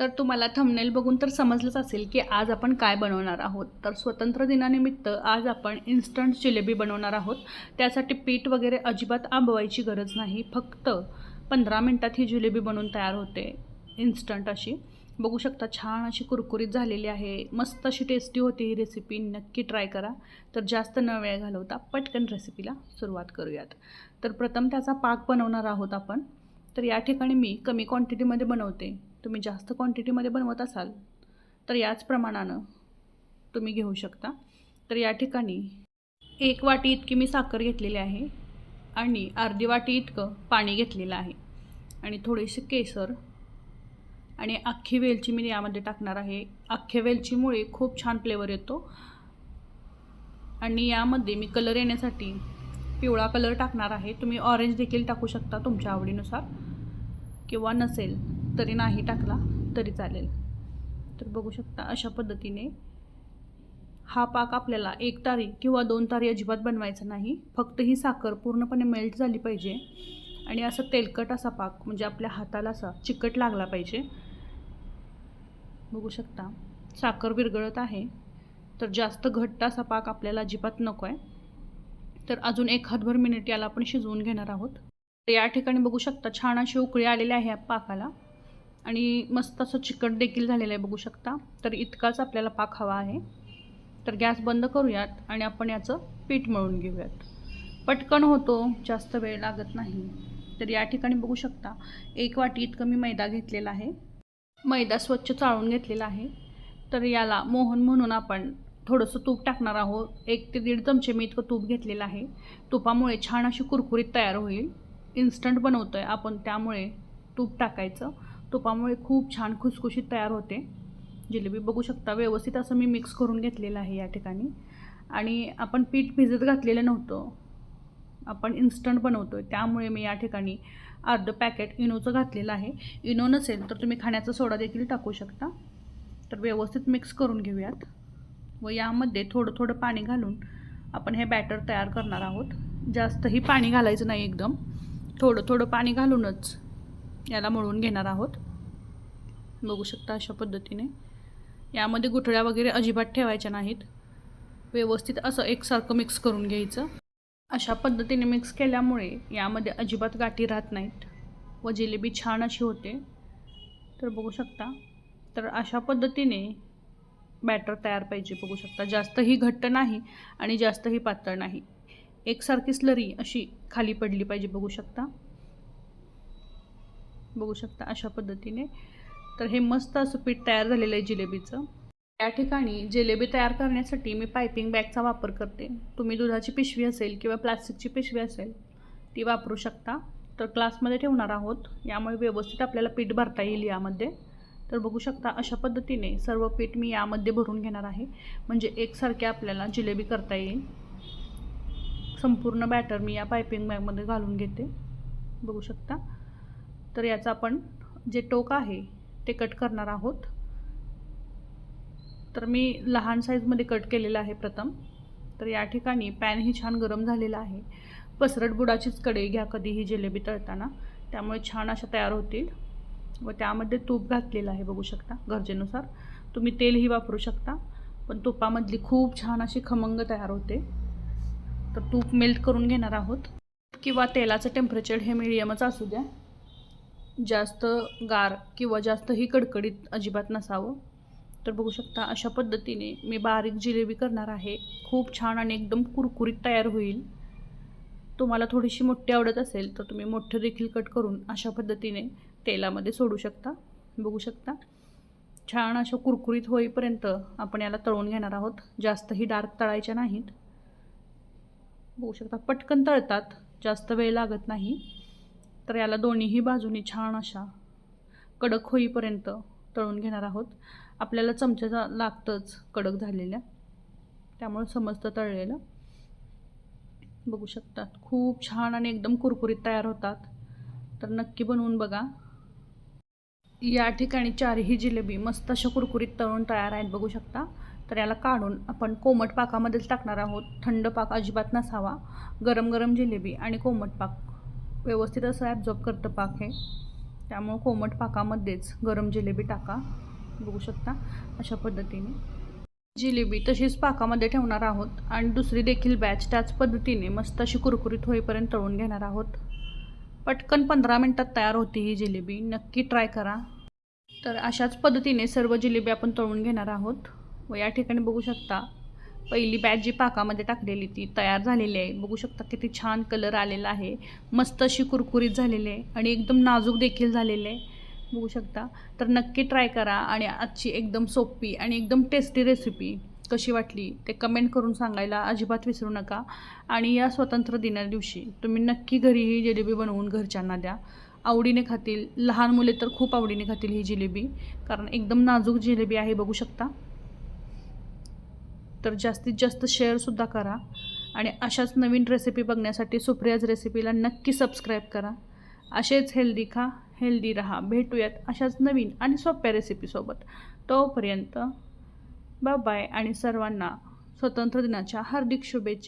तर तुम्हाला थंबनेल बघून तर समजलंच असेल की आज आपण काय बनवणार आहोत. तर स्वतंत्र दिनानिमित्त आज आपण इन्स्टंट जिलेबी बनवणार आहोत. त्यासाठी पीठ वगैरे अजिबात आंबवायची गरज नाही. फक्त पंधरा मिनटात ही जिलेबी बनवून तयार होते. इन्स्टंट अशी. बघू शकता छान अशी कुरकुरीत झालेली आहे. मस्त अशी टेस्टी होती ही रेसिपी नक्की ट्राय करा. तर जास्त न वेळ घालवता पटकन रेसिपीला सुरुवात करूयात. तर प्रथम त्याचा पाक बनवणार आहोत आपण. तर या ठिकाणी मी कमी क्वांटिटीमध्ये बनवते. तुम्ही जास्त क्वांटिटीमध्ये बनवत असाल तर याच प्रमाणानं तुम्ही घेऊ शकता. तर या ठिकाणी एक वाटी इतकी मी साखर घेतलेली आहे आणि अर्धी वाटी इतकं पाणी घेतलेलं आहे. आणि थोडेसे केसर आणि अख्खी वेलची मी यामध्ये टाकणार आहे. अख्ख्या वेलचीमुळे खूप छान फ्लेवर येतो. आणि यामध्ये मी कलर येण्यासाठी पिवळा कलर टाकणार आहे. तुम्ही ऑरेंज देखील टाकू शकता तुमच्या आवडीनुसार. किंवा नसेल तरी नाही टाकला तरी चालेल. तर बघू शकता अशा पद्धतीने हा पाक आपल्याला एक तारी किंवा दोन तारी अजिबात बनवायचा नाही. फक्त ही साखर पूर्णपणे मेल्ट झाली पाहिजे आणि असं तेलकट असा पाक म्हणजे आपल्या हाताला असा चिकट लागला पाहिजे. बघू शकता साखर विरघळत आहे. तर जास्त घट्ट असा पाक आपल्याला अजिबात नको आहे तर अजून एक हातभर मिनिट याला आपण शिजवून घेणार आहोत. तर या ठिकाणी बघू शकता छान अशी उकळी आलेली आहे या पाकाला. आणि मस्त असं चिकट देखील झालेलं आहे बघू शकता. तर इतकाच आपल्याला पाक हवा आहे. तर गॅस बंद करूयात आणि आपण याचं पीठ मळून घेऊयात. पटकन होतो जास्त वेळ लागत नाही. तर या ठिकाणी बघू शकता एक वाटी इतकं मी मैदा घेतलेला आहे. मैदा स्वच्छ चाळून घेतलेला आहे. तर याला मोहन म्हणून आपण थोडंसं तूप टाकणार आहोत. एक ते दीड चमचे मी इतकं तूप घेतलेलं आहे. तुपामुळे छान अशी कुरकुरीत तयार होईल. इन्स्टंट बनवतो आहे आपण त्यामुळे तूप टाकायचं. तुपामुळे खूप छान खुसखुशीत तयार होते. जिलेबी बघू शकता व्यवस्थित असं मी मिक्स करून घेतलेलं आहे या ठिकाणी. आणि आपण पीठ भिजत घातलेलं नव्हतं. आपण इन्स्टंट बनवतो आहे त्यामुळे मी या ठिकाणी अर्धं पॅकेट इनोचं घातलेलं आहे. इनो नसेल तर तुम्ही खाण्याचा सोडा देखील टाकू शकता. तर व्यवस्थित मिक्स करून घेऊयात. व यामध्ये थोडं थोडं पाणी घालून आपण हे बॅटर तयार करणार आहोत. जास्तही पाणी घालायचं नाही एकदम. थोडं थोडं पाणी घालूनच याला मळून घेणार आहोत. बघू शकता अशा पद्धतीने. यामध्ये गुठळ्या वगैरे अजिबात ठेवायच्या नाहीत. व्यवस्थित असं एकसारखं मिक्स करून घ्यायचं. अशा पद्धतीने मिक्स केल्यामुळे यामध्ये अजिबात गाठी राहत नाहीत व जिलेबी छान अशी होते. तर बघू शकता. तर अशा पद्धतीने बॅटर तयार पाहिजे बघू शकता. जास्तही घट्ट नाही आणि जास्तही पातळ नाही. एकसारखी स्लरी अशी खाली पडली पाहिजे बघू शकता. बघू शकता अशा पद्धतीने. तर हे मस्त असं पीठ तयार झालेलं आहे जिलेबीचं. या ठिकाणी जिलेबी तयार करण्यासाठी मी पायपिंग बॅगचा वापर करते. तुम्ही दुधाची पिशवी असेल किंवा प्लास्टिकची पिशवी असेल ती वापरू शकता. तर ग्लासमध्ये ठेवणार आहोत. यामुळे व्यवस्थित आपल्याला पीठ भरता येईल यामध्ये. तर बघू शकता अशा पद्धतीने सर्व पीठ मी यामध्ये भरून घेणार आहे. म्हणजे एकसारखे आपल्याला जिलेबी करता येईल. संपूर्ण बॅटर मी या पायपिंग बॅगमध्ये घालून घेते. बघू शकता. तर याचा आपण जे टोक आहे ते कट करणार आहोत. तर मी लहान साईजमध्ये कट केलेलं आहे प्रथम. तर या ठिकाणी पॅनही छान गरम झालेला आहे. पसरट बुडाचीच कढई घ्या कधीही जिलेबी तळताना. त्यामुळे छान अशा तयार होतील. व त्यामध्ये तूप घातलेलं आहे बघू शकता गरजेनुसार. तुम्ही तेलही वापरू शकता पण तुपामधली खूप छान अशी खमंग तयार होते. तर तूप मेल्ट करून घेणार आहोत. किंवा तेलाचं टेम्परेचर हे मिडियमच असू द्या. जास्त गार किंवा जास्तही कडकडीत अजिबात नसावं. तर बघू शकता अशा पद्धतीने मी बारीक जिलेबी करणार आहे. खूप छान आणि एकदम कुरकुरीत तयार होईल. तुम्हाला थोडीशी मोठी आवडत असेल तर तुम्ही मोठं देखील कट करून अशा पद्धतीने तेलामध्ये सोडू शकता. बघू शकता. छान अशा कुरकुरीत होईपर्यंत आपण याला तळून घेणार आहोत. जास्तही डार्क तळायच्या नाहीत. बघू शकता पटकन तळतात. जास्त वेळ लागत नाही. तर याला दोन्हीही बाजूनी छान अशा कडक होईपर्यंत तळून घेणार आहोत. आपल्याला चमच्याचा लागतंच कडक झालेल्या. त्यामुळे समजतं तळलेलं. बघू शकतात. खूप छान आणि एकदम कुरकुरीत तयार होतात. तर नक्की बनवून बघा. या ठिकाणी चारही जिलेबी मस्त अशा कुरकुरीत तळून तयार आहेत बघू शकता. तर याला काढून आपण कोमट पाकामध्येच टाकणार आहोत. थंड पाक अजिबात नसावा. गरम गरम जिलेबी आणि कोमट पाक. व्यवस्थित असं ॲब्झॉर्ब करतं पाक हे. त्यामुळं कोमट पाकामध्येच गरम जिलेबी टाका. बघू शकता अशा पद्धतीने. जिलेबी तशीच पाकामध्ये ठेवणार आहोत आणि दुसरी देखील बॅच त्याच पद्धतीने मस्त अशी कुरकुरीत होईपर्यंत तळून घेणार आहोत. पटकन पंधरा मिनटात तयार होती ही जिलेबी. नक्की ट्राय करा. तर अशाच पद्धतीने सर्व जिलेबी आपण तळून घेणार आहोत. व या ठिकाणी बघू शकता पहिली बॅच जी पाकामध्ये टाकलेली ती तयार झालेली आहे. बघू शकता किती छान कलर आलेला आहे. मस्त अशी कुरकुरीत झालेली आहे आणि एकदम नाजूक देखील झालेले आहे. बघू शकता. तर नक्की ट्राय करा आणि आजची एकदम सोपी आणि एकदम टेस्टी रेसिपी कशी वाटली ते कमेंट करून सांगायला अजिबात विसरू नका. आणि या स्वतंत्र दिना दिवशी तुम्ही नक्की घरी ही जिलेबी बनवून घरच्यांना द्या. आवडीने खातील. लहान मुले तर खूप आवडीने खातील ही जिलेबी. कारण एकदम नाजूक जिलेबी आहे बघू शकता. तर जास्तीत जास्त शेअरसुद्धा करा. आणि अशाच नवीन रेसिपी बघण्यासाठी सुप्रियाज रेसिपीला नक्की सबस्क्राईब करा. असेच हेल्दी खा हेल्दी राहा. भेटूयात अशाच नवीन आणि सोप्या रेसिपीसोबत तोपर्यंत बाय बाय आणि सर्वांना स्वतंत्र दिनाच्या हार्दिक शुभेच्छा.